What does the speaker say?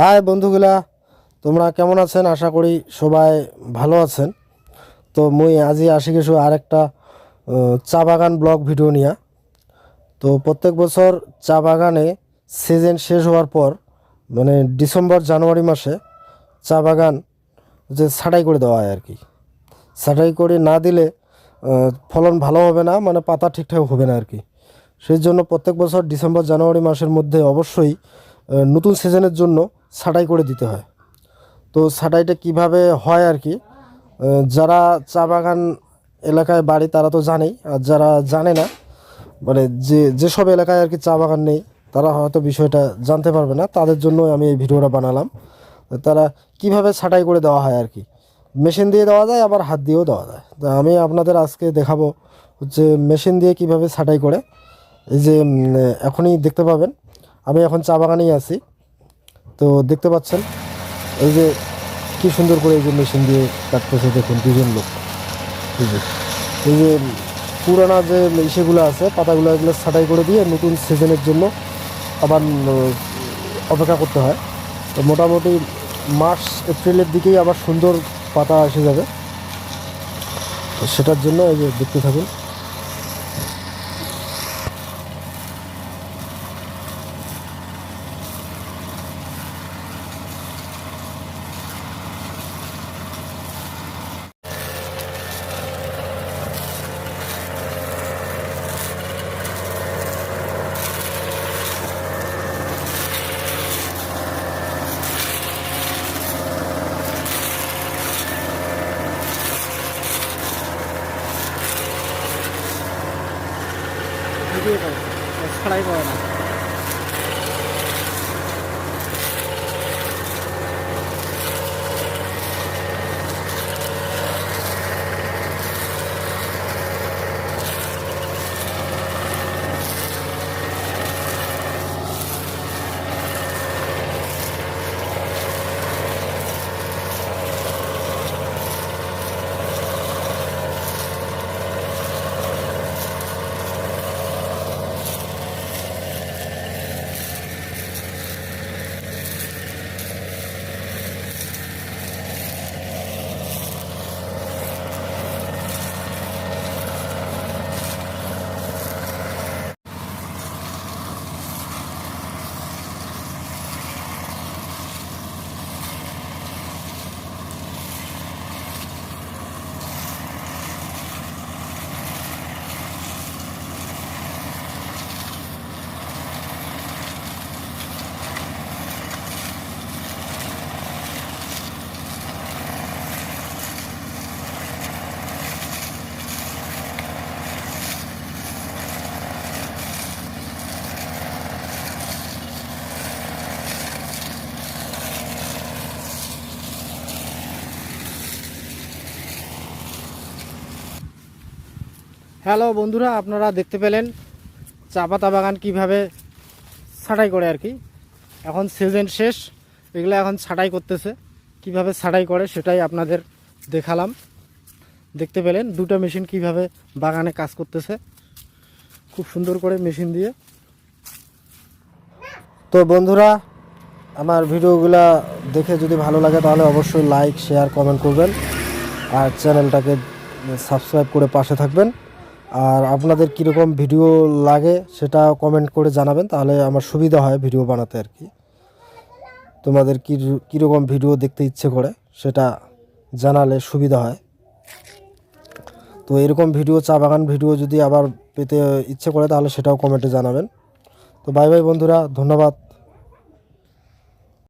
High বন্ধুগুলা, তোমরা কেমন আছেন? আশা করি সবাই ভালো আছেন। তো মুই আজি আসি গেছো আরেকটা চা বাগান ব্লগ ভিডিও নিয়া। তো প্রত্যেক বছর চা বাগানে সিজন শেষ হওয়ার পর মানে ডিসেম্বর, জানুয়ারি মাসে চা বাগান যে ছাঁটাই করে দেওয়া হয় আর কি। ছাঁটাই করে না দিলে ফলন ভালো হবে না মানে পাতা ঠিকঠাক হবে না আর কি। সেই জন্য প্রত্যেক বছর ডিসেম্বর, জানুয়ারি মাসের মধ্যে অবশ্যই নতুন সিজনের জন্য ছাঁটাই করে দিতে হয়। তো ছাঁটাইটা কীভাবে হয় আর কি যারা চা বাগান এলাকায় বাড়ি তারা তো জানেই, আর যারা জানে না মানে যে যেসব এলাকায় আর কি চা বাগান নেই, তারা হয়তো বিষয়টা জানতে পারবে না, তাদের জন্য আমি এই ভিডিওটা বানালাম। তারা কীভাবে ছাঁটাই করে দেওয়া হয় আর কি, মেশিন দিয়ে দেওয়া যায়, আবার হাত দিয়েও দেওয়া যায়। তা আমি আপনাদের আজকে দেখাবো হচ্ছে মেশিন দিয়ে কীভাবে ছাঁটাই করে, এই যে এখনই দেখতে পাবেন। আমি এখন চা বাগানেই আছি। তো দেখতে পাচ্ছেন, এই যে কি সুন্দর করে এই যে মেশিন দিয়ে কাটতেছে দেখুন দুজন লোক। এই যে পুরানা যে ইসেগুলো আছে, পাতাগুলো এগুলো ছাঁটাই করে দিয়ে নতুন সিজনের জন্য আবার অপেক্ষা করতে হয়। তো মোটামুটি মার্চ, এপ্রিলের দিকেই আবার সুন্দর পাতা এসে যাবে। সেটার জন্য এই যে দেখতে থাকুন। ছাড়াই করে না হ্যালো বন্ধুরা, আপনারা দেখতে পেলেন চা পাতা বাগান কীভাবে ছাঁটাই করে আর কি। এখন সিজন শেষ, এগুলো এখন ছাঁটাই করতেছে। কীভাবে ছাঁটাই করে সেটাই আপনাদের দেখালাম। দেখতে পেলেন দুটো মেশিন কীভাবে বাগানে কাজ করতেছে। খুব সুন্দর করে মেশিন দিয়ে। তো বন্ধুরা, আমার ভিডিওগুলা দেখে যদি ভালো লাগে তাহলে অবশ্যই লাইক শেয়ার কমেন্ট করবেন। আর চ্যানেলটাকে সাবস্ক্রাইব করে পাশে থাকবেন। আর আপনাদের কীরকম ভিডিও লাগে সেটা কমেন্ট করে জানাবেন, তাহলে আমার সুবিধা হয় ভিডিও বানাতে আর কি। তোমাদের কী, কীরকম ভিডিও দেখতে ইচ্ছে করে সেটা জানালে সুবিধা হয়। তো এরকম ভিডিও, চা বাগান ভিডিও যদি আবার পেতে ইচ্ছে করে, তাহলে সেটাও কমেন্টে জানাবেন। তো বাই বাই বন্ধুরা, ধন্যবাদ।